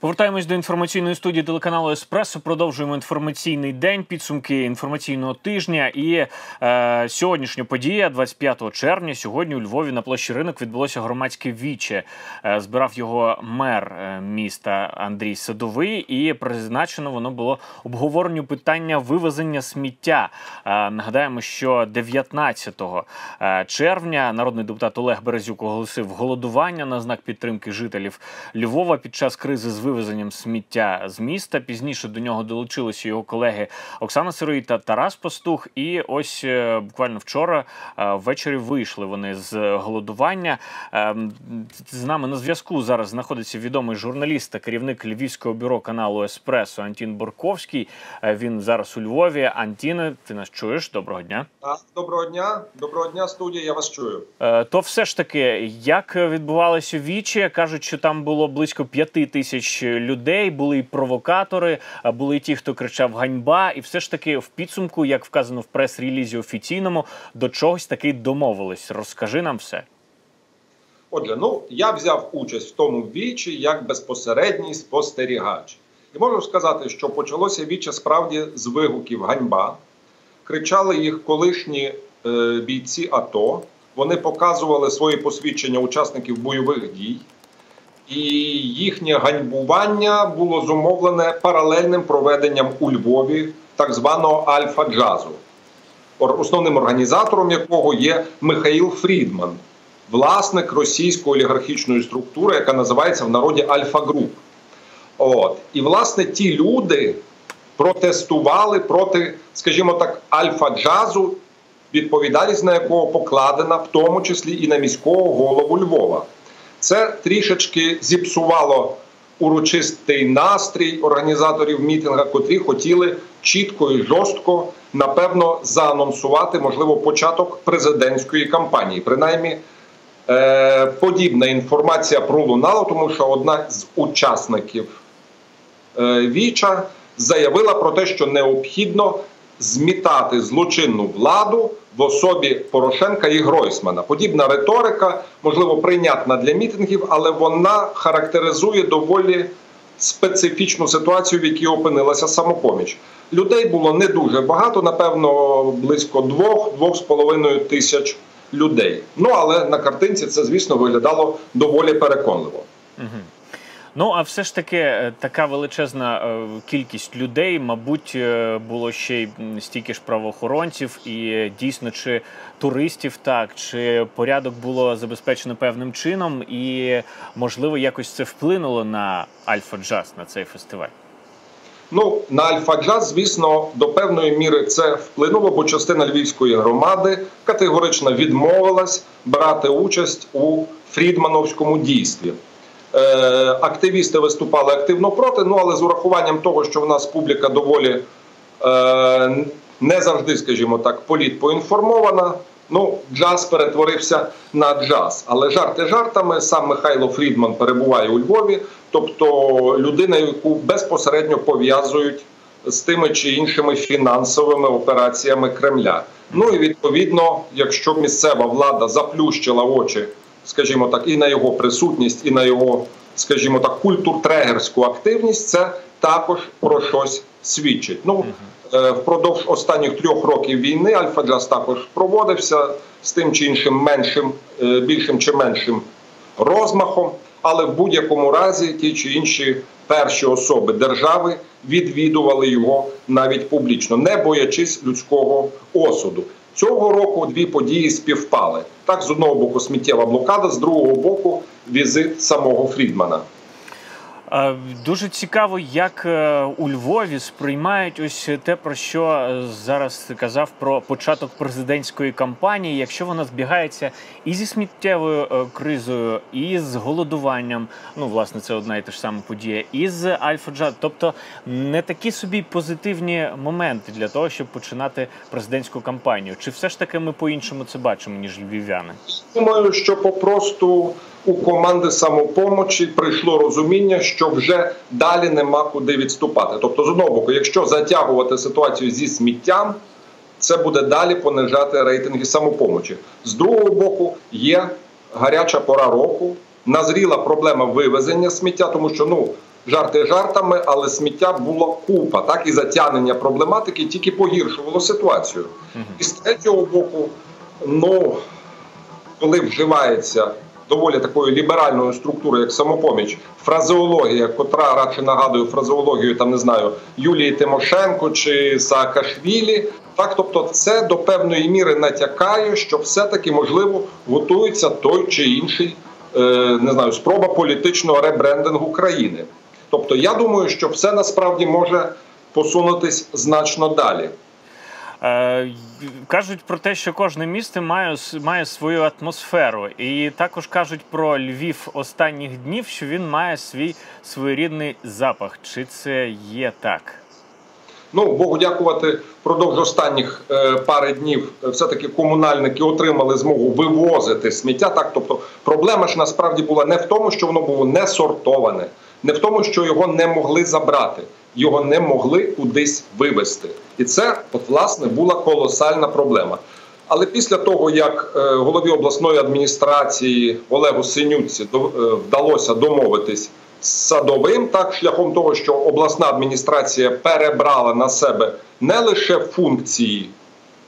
Повертаємось до інформаційної студії телеканалу Еспресо. Продовжуємо інформаційний день, підсумки інформаційного тижня. І е, сьогоднішня подія, 25 червня, сьогодні у Львові на площі ринок відбулося громадське віче. Е, збирав його мер е, міста Андрій Садовий, і призначено воно було обговоренню питання вивезення сміття. Е, нагадаємо, що 19 е, червня народний депутат Олег Березюк оголосив голодування на знак підтримки жителів Львова під час кризи з вивезенням сміття з міста. Пізніше до нього долучилися його колеги Оксана Сирої та Тарас Пастух. І ось е, буквально вчора е, ввечері вийшли вони з голодування. Е, з нами на зв'язку зараз знаходиться відомий журналіст та керівник львівського бюро каналу Еспресо Антін Борковський. Він зараз у Львові. Антіне, ти нас чуєш? Доброго дня. Доброго дня, доброго дня, студія. Я вас чую. То все ж таки, як відбувалося вічі, кажуть, що там було близько п'яти тисяч людей, були і провокатори, були і ті, хто кричав ганьба, і все ж таки в підсумку, як вказано в прес-релізі офіційному, до чогось таки домовились. Розкажи нам все. Отже, ну я взяв участь в тому вічі як безпосередній спостерігач, і можу сказати, що почалося віче справді з вигуків ганьба. Кричали їх колишні е, бійці АТО. Вони показували свої посвідчення учасників бойових дій і їхнє ганьбування було зумовлене паралельним проведенням у Львові так званого Альфа-Джазу, основним організатором якого є Михаїл Фрідман, власник російської олігархічної структури, яка називається в народі Альфа-Груп. От. І, власне, ті люди протестували проти, скажімо так, Альфа-Джазу, відповідальність на якого покладена, в тому числі і на міського голову Львова. Це трішечки зіпсувало урочистий настрій організаторів мітинга, котрі хотіли чітко і жорстко, напевно, заанонсувати можливо початок президентської кампанії. Принаймні, е, подібна інформація пролунала, тому що одна з учасників е, Віча заявила про те, що необхідно змітати злочинну владу в особі Порошенка і Гройсмана. Подібна риторика, можливо, прийнятна для мітингів, але вона характеризує доволі специфічну ситуацію, в якій опинилася самопоміч. Людей було не дуже багато, напевно, близько двох-двох з половиною тисяч людей. Ну але на картинці це, звісно, виглядало доволі переконливо. Ну а все ж таки, е, така величезна е, кількість людей, мабуть, е, було ще й стільки ж правоохоронців, і дійсно чи туристів, так чи порядок було забезпечено певним чином, і можливо якось це вплинуло на Альфа Джаз на цей фестиваль. Ну, на Альфа-Джаз, звісно, до певної міри це вплинуло, бо частина львівської громади категорично відмовилась брати участь у Фрідмановському дійстві. Е, активісти виступали активно проти. Ну але з урахуванням того, що в нас публіка доволі е, не завжди, скажімо так, політ поінформована. Ну, джаз перетворився на джаз. Але жарти жартами сам Михайло Фрідман перебуває у Львові, тобто людина, яку безпосередньо пов'язують з тими чи іншими фінансовими операціями Кремля. Ну і відповідно, якщо місцева влада заплющила очі скажімо так, і на його присутність, і на його, скажімо так, культуртрегерську активність, це також про щось свідчить. Ну е, впродовж останніх трьох років війни Альфа-Джаз також проводився з тим чи іншим меншим, е, більшим чи меншим розмахом, але в будь-якому разі ті чи інші перші особи держави відвідували його навіть публічно, не боячись людського осуду. Цього року дві події співпали. Так, з одного боку, сміттєва блокада, з другого боку, візит самого Фрідмана. Дуже цікаво, як е, у Львові сприймають ось те, про що е, зараз казав про початок президентської кампанії. Якщо вона збігається і зі сміттєвою е, кризою, і з голодуванням, ну власне, це одна і та ж сама подія, і з Альфа-Джад. тобто не такі собі позитивні моменти для того, щоб починати президентську кампанію. Чи все ж таки ми по іншому це бачимо ніж львів'яни? Думаю, що попросту у команди самопомочі прийшло розуміння, що вже далі нема куди відступати. Тобто, з одного боку, якщо затягувати ситуацію зі сміттям, це буде далі понижати рейтинги самопомочі. З другого боку, є гаряча пора року, назріла проблема вивезення сміття, тому що ну жарти жартами, але сміття було купа, так і затягнення проблематики тільки погіршувало ситуацію. І з третього боку, ну коли вживається доволі такою ліберальною структурою, як самопоміч, фразеологія, котра радше нагадує фразеологію, там не знаю, Юлії Тимошенко чи Саакашвілі. Так, тобто, це до певної міри натякає, що все-таки можливо готується той чи інший е, не знаю, спроба політичного ребрендингу країни. Тобто, я думаю, що все насправді може посунутись значно далі. Е, кажуть про те, що кожне місто має має свою атмосферу, і також кажуть про Львів останніх днів, що він має свій своєрідний запах. Чи це є так? Ну Богу дякувати. Впродовж останніх е, пари днів е, все таки комунальники отримали змогу вивозити сміття. Так, тобто, проблема ж насправді була не в тому, що воно було не сортоване, не в тому, що його не могли забрати його не могли кудись вивезти. І це, от, власне, була колосальна проблема. Але після того, як е, голові обласної адміністрації Олегу Синюці е, вдалося домовитись з садовим, так шляхом того, що обласна адміністрація перебрала на себе не лише функції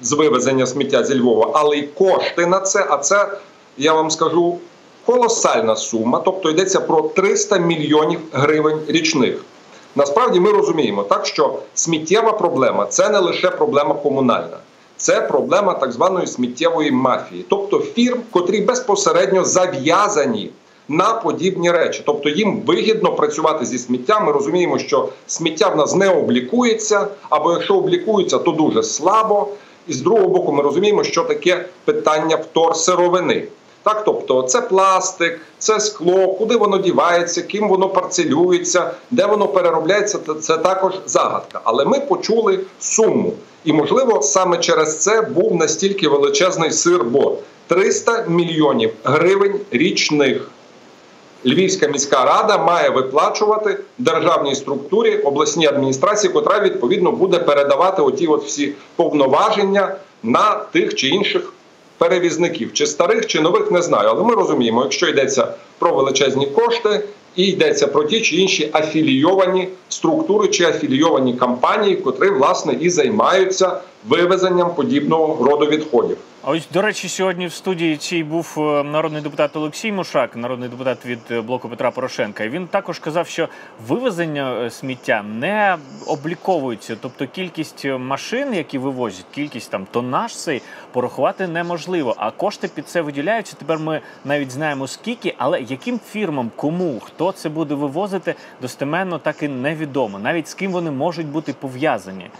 з вивезення сміття зі Львова, але й кошти на це. А це я вам скажу колосальна сума, тобто йдеться про 300 мільйонів гривень річних. Насправді ми розуміємо, так що сміттєва проблема це не лише проблема комунальна, це проблема так званої сміттєвої мафії, тобто фірм, котрі безпосередньо зав'язані на подібні речі. Тобто їм вигідно працювати зі сміттям. Ми розуміємо, що сміття в нас не облікується, або якщо облікується, то дуже слабо. І з другого боку, ми розуміємо, що таке питання вторсировини. Так, тобто це пластик, це скло, куди воно дівається, ким воно парцелюється, де воно переробляється, це також загадка. Але ми почули суму. І, можливо, саме через це був настільки величезний сир, бо 300 мільйонів гривень річних. Львівська міська рада має виплачувати державній структурі обласній адміністрації, котра відповідно буде передавати оті от всі повноваження на тих чи інших перевізників, чи старих, чи нових, не знаю. Але ми розуміємо, якщо йдеться про величезні кошти, і йдеться про ті чи інші афілійовані структури чи афілійовані компанії, котрі власне і займаються вивезенням подібного роду відходів. Ось до речі, сьогодні в студії цій був е, народний депутат Олексій Мушак, народний депутат від е, блоку Петра Порошенка. І Він також казав, що вивезення е, сміття не обліковується, тобто кількість машин, які вивозять, кількість там тонаж цей порахувати неможливо. А кошти під це виділяються. Тепер ми навіть знаємо скільки, але яким фірмам, кому хто це буде вивозити, достеменно так і невідомо. Навіть з ким вони можуть бути пов'язані.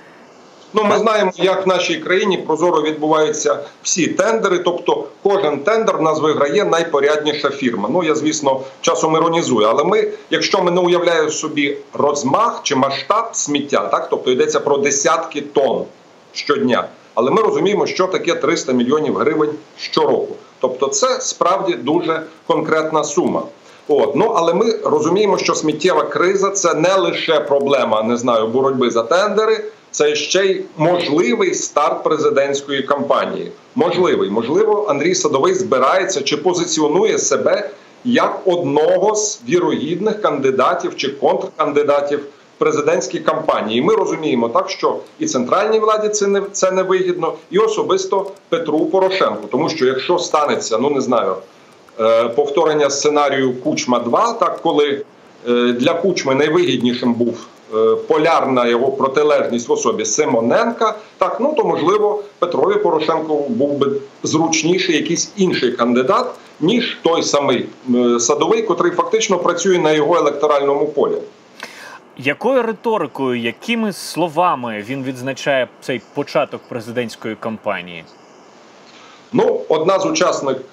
Ну, ми знаємо, як в нашій країні прозоро відбуваються всі тендери. Тобто, кожен тендер в нас виграє найпорядніша фірма. Ну я звісно часом іронізую, але ми, якщо ми не уявляємо собі розмах чи масштаб сміття, так тобто йдеться про десятки тонн щодня. Але ми розуміємо, що таке 300 мільйонів гривень щороку. Тобто, це справді дуже конкретна сума. От ну але ми розуміємо, що сміттєва криза це не лише проблема, не знаю, боротьби за тендери це ще й можливий старт президентської кампанії. Можливий, можливо, Андрій Садовий збирається чи позиціонує себе як одного з вірогідних кандидатів чи контркандидатів президентській кампанії. І Ми розуміємо так, що і центральній владі це не це не вигідно, і особисто Петру Порошенку, тому що якщо станеться, ну не знаю, е, повторення сценарію Кучма 2 так коли е, для Кучми найвигіднішим був. Е, полярна його протилежність в особі Симоненка, так ну то можливо Петрові Порошенко був би зручніший якийсь інший кандидат, ніж той самий е, садовий, котрий фактично працює на його електоральному полі. Якою риторикою, якими словами він відзначає цей початок президентської кампанії? Ну, одна з учасників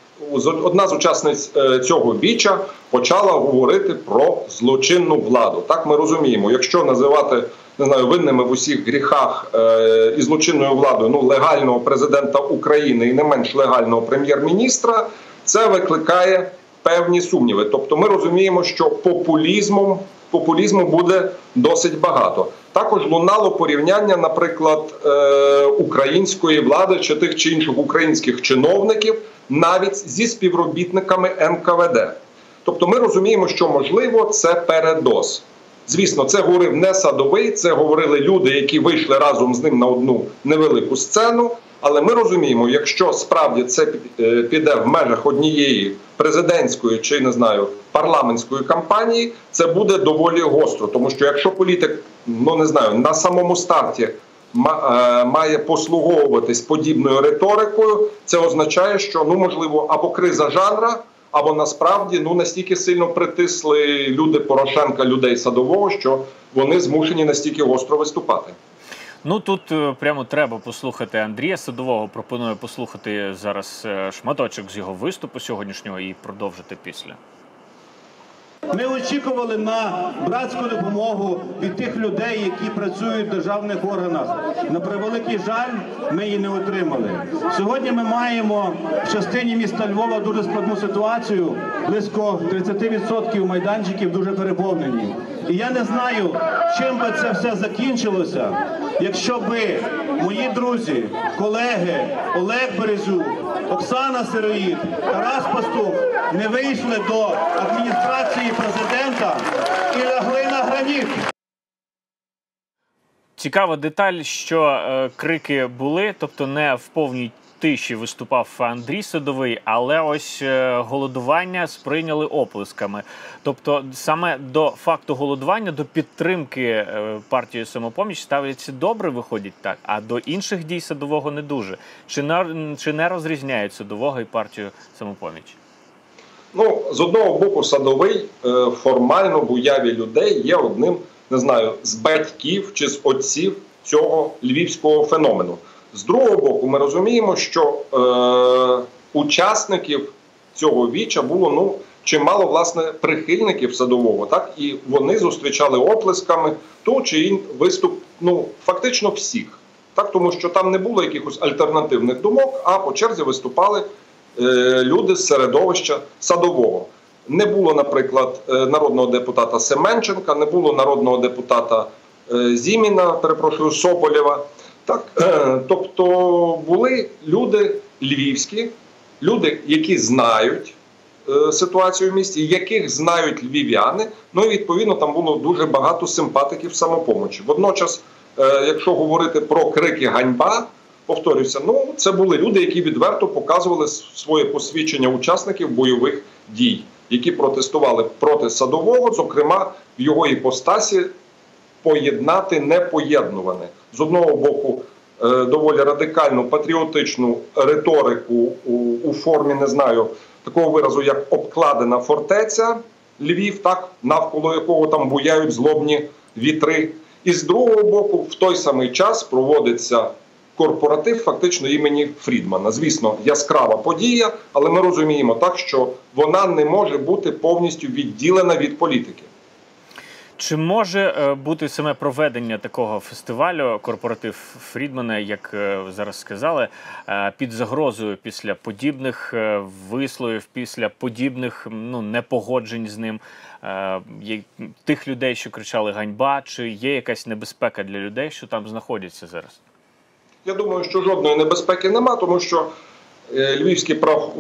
одна з учасниць е, цього віча почала говорити про злочинну владу. Так ми розуміємо, якщо називати не знаю винними в усіх гріхах е, і злочинною владою ну легального президента України і не менш легального прем'єр-міністра, це викликає певні сумніви. Тобто, ми розуміємо, що популізмом популізму буде досить багато. Також лунало порівняння, наприклад, е, української влади чи тих чи інших українських чиновників навіть зі співробітниками НКВД. Тобто, ми розуміємо, що можливо це передоз. Звісно, це говорив не садовий, це говорили люди, які вийшли разом з ним на одну невелику сцену. Але ми розуміємо, якщо справді це е, піде в межах однієї президентської чи не знаю парламентської кампанії, це буде доволі гостро. Тому що якщо політик, ну не знаю, на самому старті е, має послуговуватись подібною риторикою, це означає, що ну можливо або криза жанра. Або насправді ну настільки сильно притисли люди Порошенка, людей садового, що вони змушені настільки гостро виступати. Ну тут е, прямо треба послухати Андрія Садового. Пропоную послухати зараз е, шматочок з його виступу сьогоднішнього і продовжити після. Ми очікували на братську допомогу від тих людей, які працюють в державних органах. На превеликий жаль, ми її не отримали. Сьогодні ми маємо в частині міста Львова дуже складну ситуацію. Близько 30% майданчиків дуже переповнені. І я не знаю, чим би це все закінчилося, якщо би мої друзі, колеги Олег Березюк, Оксана Сироїд, Тарас Пастух не вийшли до адміністрації президента і лягли на граніт. Цікава деталь, що е, крики були, тобто не в повній тиші виступав Андрій Садовий, але ось е, голодування сприйняли оплесками. Тобто, саме до факту голодування, до підтримки е, партії самопоміч ставляться добре, виходять так, а до інших дій садового не дуже. Чи не, чи не розрізняють садового і партію самопоміч? Ну, з одного боку, садовий е, формально в уяві людей є одним, не знаю, з батьків чи з отців цього львівського феномену. З другого боку, ми розуміємо, що е, учасників цього віча було ну чимало власне прихильників садового, так і вони зустрічали оплесками ту чи ін виступ, ну фактично всіх, так тому що там не було якихось альтернативних думок, а по черзі виступали е, люди з середовища садового. Не було, наприклад, е, народного депутата Семенченка, не було народного депутата е, Зіміна, перепрошую Соболєва. Так, е, тобто були люди львівські, люди, які знають е, ситуацію в місті, яких знають львів'яни. Ну і відповідно там було дуже багато симпатиків самопомочі. Водночас, е, якщо говорити про крики ганьба, повторюся, ну це були люди, які відверто показували своє посвідчення учасників бойових дій, які протестували проти садового, зокрема в його іпостасі поєднати непоєднуване з одного боку. Е, доволі радикальну патріотичну риторику у, у формі, не знаю, такого виразу, як обкладена фортеця Львів, так навколо якого там буяють злобні вітри. І з другого боку, в той самий час проводиться корпоратив, фактично імені Фрідмана. Звісно, яскрава подія, але ми розуміємо так, що вона не може бути повністю відділена від політики. Чи може е, бути саме проведення такого фестивалю корпоратив Фрідмана, як е, зараз сказали, е, під загрозою після подібних висловів, після подібних ну непогоджень з ним тих людей, що кричали ганьба, чи є якась небезпека для людей, що там знаходяться зараз? Я думаю, що жодної небезпеки нема, тому що львівські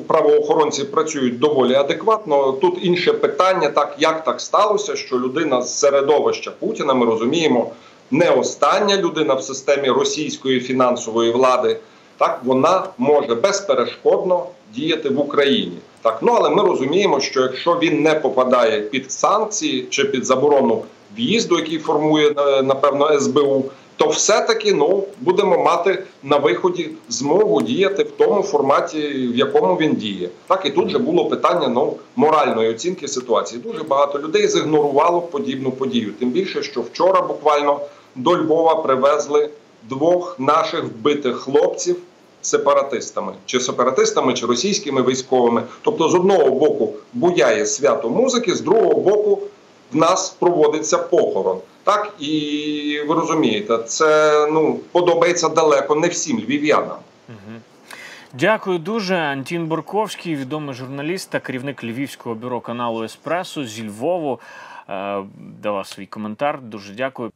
правоохоронці працюють доволі адекватно. Тут інше питання: так як так сталося, що людина з середовища Путіна, ми розуміємо, не остання людина в системі російської фінансової влади. Так вона може безперешкодно діяти в Україні. Так, ну але ми розуміємо, що якщо він не попадає під санкції чи під заборону в'їзду, який формує е, напевно СБУ то все-таки ну будемо мати на виході змогу діяти в тому форматі, в якому він діє. Так і тут же було питання ну моральної оцінки ситуації. Дуже багато людей зігнорувало подібну подію. Тим більше, що вчора буквально до Львова привезли двох наших вбитих хлопців. Сепаратистами, чи сепаратистами, чи російськими військовими, тобто з одного боку буяє свято музики, з другого боку нас проводиться похорон. Так і ви розумієте, це ну подобається далеко не всім львів'янам. Дякую дуже. Антін Борковський, відомий журналіст та керівник львівського бюро каналу Еспресо зі Львову. Е, давав свій коментар. Дуже дякую.